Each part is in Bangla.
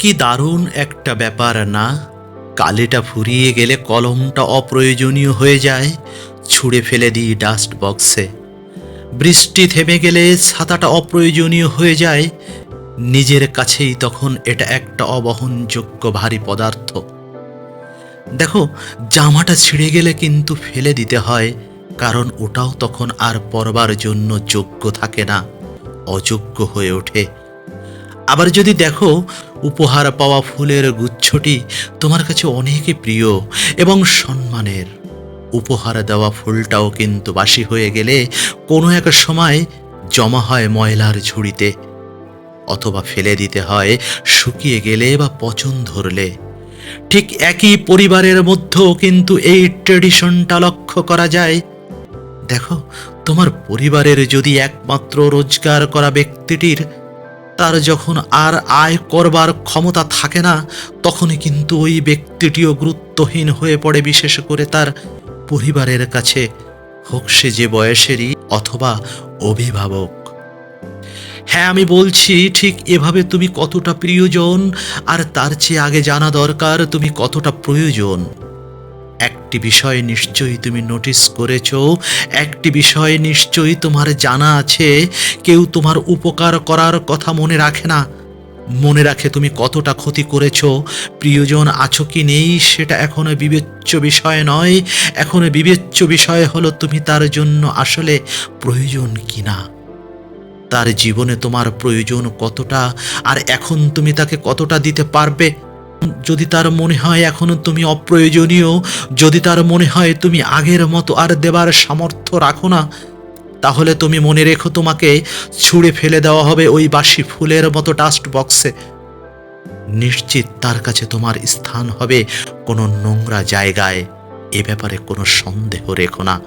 কি দারুণ একটা ব্যাপার না। কালিটা ফুরিয়ে গেলে কলমটা অপ্রয়োজনীয় হয়ে যায়। ছুঁড়ে ফেলে দিই ডাস্ট বক্সে বৃষ্টি থেমে গেলে ছাতাটা অপ্রয়োজনীয় হয়ে যায়। নিজের কাছেই তখন এটা একটা অবহনযোগ্য ভারী পদার্থ। দেখো, জামাটা ছিঁড়ে গেলে কিন্তু ফেলে দিতে হয়, কারণ ওটাও তখন আর পরবার জন্য যোগ্য থাকে না। অযোগ্য হয়ে ওঠে। আবার যদি দেখো, উপহার পাওয়া ফুলের গুচ্ছটি তোমার কাছে অনেকই প্রিয় এবং সম্মানের। উপহার দেওয়া ফুলটাও কিন্তু বাসি হয়ে গেলে কোনো এক সময় জমা হয় ময়লার ঝুড়িতে, অথবা ফেলে দিতে হয় শুকিয়ে গেলে বা পচন ধরলে। ঠিক একই পরিবারের মধ্যেও কিন্তু এই ট্রেডিশনটা লক্ষ্য করা যায়। দেখো, তোমার পরিবারের যদি একমাত্র রোজগার করা ব্যক্তিটির তার যখন আর আয় করবার ক্ষমতা থাকে না, তখনই কিন্তু ওই ব্যক্তিটিও গুরুত্বহীন হয়ে পড়ে, বিশেষ করে তার পরিবারের কাছে। হোক সে যে বয়সেরই অথবা অভিভাবক। হ্যাঁ আমি বলছি, ঠিক এভাবে তুমি কতটা প্রিয়জন, আর তার চেয়ে আগে জানা দরকার তুমি কতটা প্রয়োজন। একটি বিষয় নিশ্চয়ই তুমি নোটিস করেছ, একটি বিষয় নিশ্চয়ই তোমার জানা আছে। কেউ তোমার উপকার করার কথা মনে রাখে না। মনে রাখে তুমি কতটা ক্ষতি করেছ। প্রিয়জন আছো কি নেই সেটা এখনও বিবেচ্য বিষয় নয়। এখনও বিবেচ্য বিষয় হলো তুমি তার জন্য আসলে প্রয়োজন কিনা। তার জীবনে তোমার প্রয়োজন কতটা, আর এখন তুমি তাকে কতটা দিতে পারবে? যদি তার মনে হয় এখনও তুমি অপ্রয়োজনীয়, যদি তার মনে হয় তুমি আগের মতো আর দেবার সামর্থ্য রাখো না, তাহলে তুমি মনে রেখো তোমাকে ছুঁড়ে ফেলে দেওয়া হবে ওই বাসি ফুলের মতো ডাস্ট বক্সে। নিশ্চিত তার কাছে তোমার স্থান হবে কোনো নোংরা জায়গায়। এ ব্যাপারে কোনো সন্দেহ রেখো না।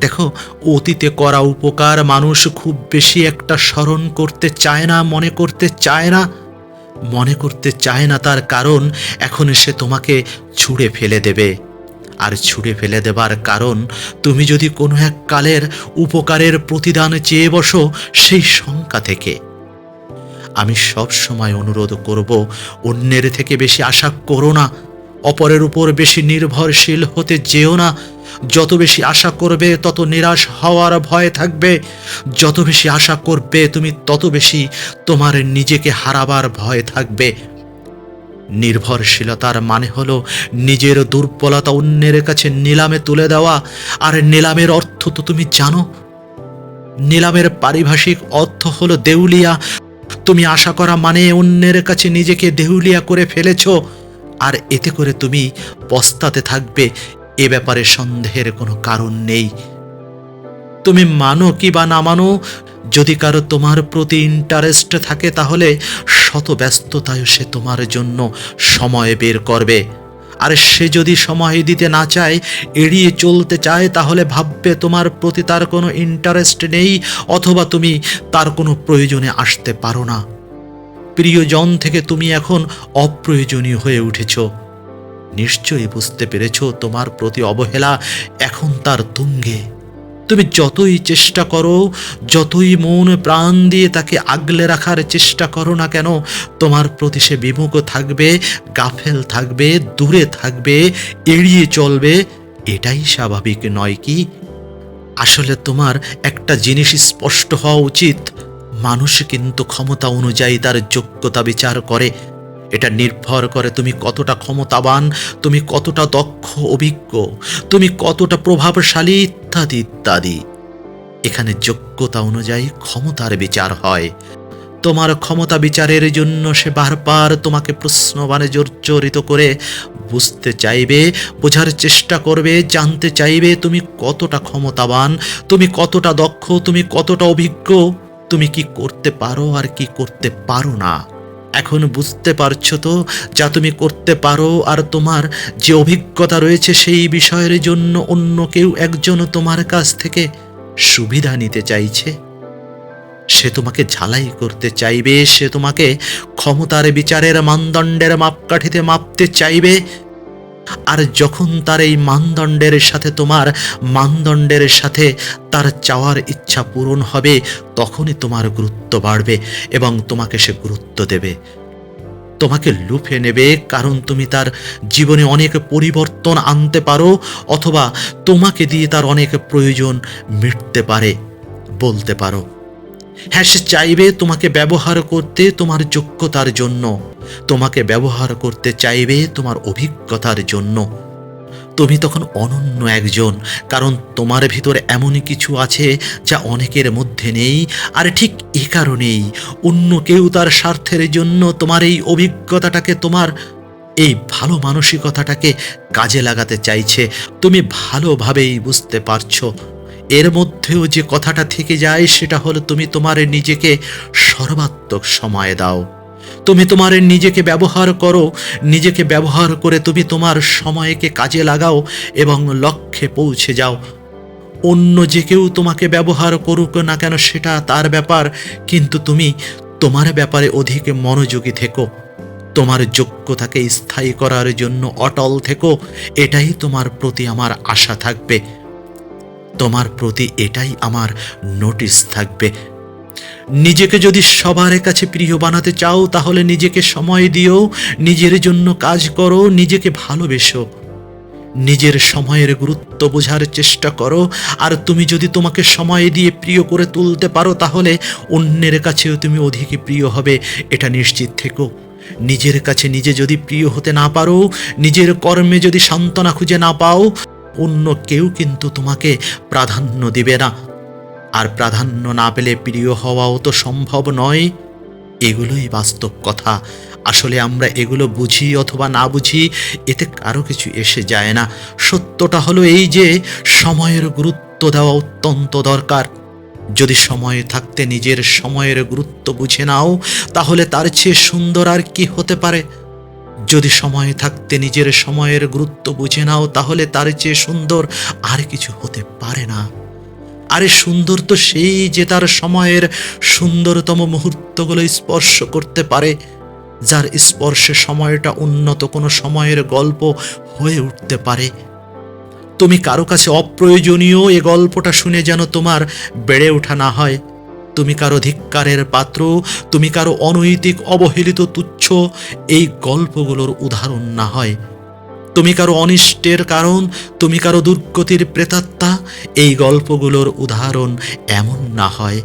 দেখো, অতীতে করা উপকার মানুষ খুব বেশি একটা স্মরণ করতে চায় না, মনে করতে চায় না। মনে করতে চায় না তার কারণ, এখন সে তোমাকে ছুঁড়ে ফেলে দেবে। আর ছুঁড়ে ফেলে দেবার কারণ, তুমি যদি কোনো এক কালের উপকারের প্রতিদান চেয়ে বসো, সেই শঙ্কা থেকে। আমি সব সময় অনুরোধ করব, অন্যের থেকে বেশি আশা করো না। অপরের উপর বেশি নির্ভরশীল হতে যেও না। যত বেশি আশা করবে, তত নিরাশ হওয়ার ভয় থাকবে। যত বেশি আশা করবে, তুমি তত বেশি তোমার নিজেকে হারাবার ভয় থাকবে। নির্ভরশীলতার মানে হলো নিজের দুর্বলতা অন্যের কাছে নিলামে তুলে দেওয়া। আর নিলামের অর্থ তো তুমি জানো। নিলামের পারিভাষিক অর্থ হলো দেউলিয়া। তুমি আশা করা মানে অন্যের কাছে নিজেকে দেউলিয়া করে ফেলেছো। আর এতে করে তুমি পস্তাতে থাকবে। এ ব্যাপারে সন্দেহের কোনো কারণ নেই। তুমি মানো কি বা না মানো, যদি কারও তোমার প্রতি ইন্টারেস্ট থাকে তাহলে শত ব্যস্ততায় সে তোমার জন্য সময় বের করবে। আর সে যদি সময় দিতে না চায়, এড়িয়ে চলতে চায়, তাহলে ভাববে তোমার প্রতি তার কোনো ইন্টারেস্ট নেই, অথবা তুমি তার কোনো প্রয়োজনে আসতে পারো না। প্রিয়জন থেকে তুমি এখন অপ্রয়োজনীয় হয়ে উঠেছ। নিশ্চয়ই বুঝতে পেরেছ তোমার প্রতি অবহেলা এখন তার তুঙ্গে। তুমি যতই চেষ্টা করো, যতই মন প্রাণ দিয়ে তাকে আগলে রাখার চেষ্টা করো না কেন, তোমার প্রতি সে বিমুখ থাকবে, গাফেল থাকবে, দূরে থাকবে, এড়িয়ে চলবে, এটাই স্বাভাবিক নয় কি? আসলে তোমার একটা জিনিস স্পষ্ট হওয়া উচিত। মানুষ কিন্তু ক্ষমতা অনুযায়ী তার যোগ্যতা বিচার করে। এটা নির্ভর করে তুমি কতটা ক্ষমতাবান, তুমি কতটা দক্ষ, অভিজ্ঞ, তুমি কতটা প্রভাবশালী ইত্যাদি ইত্যাদি। এখানে যোগ্যতা অনুযায়ী ক্ষমতার বিচার হয়। তোমার ক্ষমতা বিচারের জন্য সে বারবার তোমাকে প্রশ্নবানে জর্জরিত করে বুঝতে চাইবে, বোঝার চেষ্টা করবে, জানতে চাইবে তুমি কতটা ক্ষমতাবান, তুমি কতটা দক্ষ, তুমি কতটা অভিজ্ঞ, তুমি কি করতে পারো আর কি করতে পারো না। এখন বুঝতে পারছ তো যা তুমি করতে পারো আর তোমার যে অভিজ্ঞতা রয়েছে সেই বিষয়ের জন্য অন্য কেউ একজন তোমার কাছ থেকে সুবিধা নিতে চাইছে? সে তোমাকে ঝালাই করতে চাইবে, সে তোমাকে ক্ষমতার বিচারের মানদণ্ডের মাপকাঠিতে মাপতে চাইবে আর যখন তার এই মানদণ্ডের সাথে তোমার মানদণ্ডের সাথে তার চাওয়ার ইচ্ছা পূরণ হবে, তখনই তোমার গুরুত্ব বাড়বে এবং তোমাকে সে গুরুত্ব দেবে। তোমাকে লুফে নেবে কারণ তুমি তার জীবনে অনেক পরিবর্তন আনতে পারো অথবা তোমাকে দিয়ে তার অনেক প্রয়োজন মিটতে পারে, বলতে পারো। হ্যাঁ সে চাইবে তোমাকে ব্যবহার করতে তোমার যোগ্যতার জন্য। তোমাকে ব্যবহার করতে চাইবে তোমার অভিজ্ঞতার জন্য। তুমি তখন অনন্য একজন, কারণ তোমার ভিতর এমনই কিছু আছে যা অনেকের মধ্যে নেই, আর ঠিক এ কারণেই অন্য কেউ তার স্বার্থের জন্য তোমার এই অভিজ্ঞতাটাকে, তোমার এই ভালো মানসিকতাটাকে কাজে লাগাতে চাইছে। তুমি ভালোভাবেই বুঝতে পারছ। এর মধ্যেও যে কথাটা থেকে যায় সেটা হলো, তুমি তোমার নিজেকে সর্বাত্মক সময় দাও। তুমি তোমার নিজেকে ব্যবহার করো, নিজেকে ব্যবহার করে তুমি তোমার সময়কে কাজে লাগাও এবং লক্ষ্যে পৌঁছে যাও। অন্য যে কেউ তোমাকে ব্যবহার করুক না কেন, সেটা তার ব্যাপার, কিন্তু তুমি তোমার ব্যাপারে অধিক মনোযোগী থেকো। তোমার যোগ্যতাকে স্থায়ী করার জন্য অটল থেকো, এটাই তোমার প্রতি আমার আশা থাকবে। তোমার প্রতি এটাই আমার নোটিশ থাকবে। নিজেকে যদি সবার কাছে প্রিয় বানাতে চাও, তাহলে নিজেকে সময় দিও, নিজের জন্য কাজ করো, নিজেকে ভালোবেসো। নিজের সময়ের গুরুত্ব বোঝার চেষ্টা করো, আর তুমি যদি তোমাকে সময় দিয়ে প্রিয় করে তুলতে পারো, তাহলে অন্যের কাছেও তুমি অধিক প্রিয় হবে, এটা নিশ্চিত থেকো। নিজের কাছে নিজে যদি প্রিয় হতে না পারো, নিজের কর্মে যদি সান্ত্বনা খুঁজে না পাও অন্য কেউ কিন্তু তোমাকে প্রাধান্য দিবে না। আর প্রাধান্য না পেলে প্রিয় হওয়াও তো সম্ভব নয়। এগুলোই বাস্তব কথা। আসলে আমরা এগুলো বুঝি অথবা না বুঝি, এতে কারও কিছু এসে যায় না। সত্যটা হলো এই যে, সময়ের গুরুত্ব দেওয়া অত্যন্ত দরকার। যদি সময় থাকতে নিজের সময়ের গুরুত্ব বুঝে নাও, তাহলে তার চেয়ে সুন্দর আর কি হতে পারে? যদি সময় থাকতে নিজের সময়ের গুরুত্ব বুঝে নাও, তাহলে তার চেয়ে সুন্দর আর কিছু হতে পারে না। আরে সুন্দর তো সেই যে তার সময়ের সুন্দরতম মুহূর্তগুলো স্পর্শ করতে পারে, যার স্পর্শে সময়টা উন্নত কোনো সময়ের গল্প হয়ে উঠতে পারে। তুমি কারও কাছে অপ্রয়োজনীয় এ গল্পটা শুনে যেন তোমার বেড়ে ওঠা না হয়। তুমি কারও ধিক্কারের পাত্র, তুমি কারও অনৈতিক, অবহেলিত তুচ্ছ, এই গল্পগুলোর উদাহরণ না হয়। তুমি কারও অনিষ্টের কারণ, তুমি কারও দুর্গতির প্রেতাত্মা, এই গল্পগুলোর উদাহরণ এমন না হয়।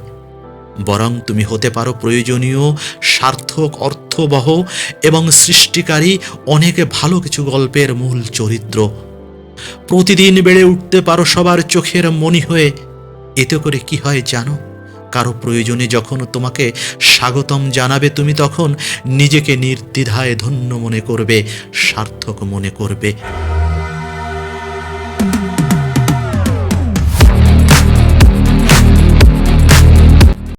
বরং তুমি হতে পারো প্রয়োজনীয়, সার্থক, অর্থবহ এবং সৃষ্টিকারী অনেক ভালো কিছু গল্পের মূল চরিত্র। প্রতিদিন বেড়ে উঠতে পারো সবার চোখের মনি হয়ে। এতে করে কি হয় জানো? কারও প্রয়োজনে যখন তোমাকে স্বাগতম জানাবে, তুমি তখন নিজেকে নির্দ্বিধায় ধন্য মনে করবে, সার্থক মনে করবে।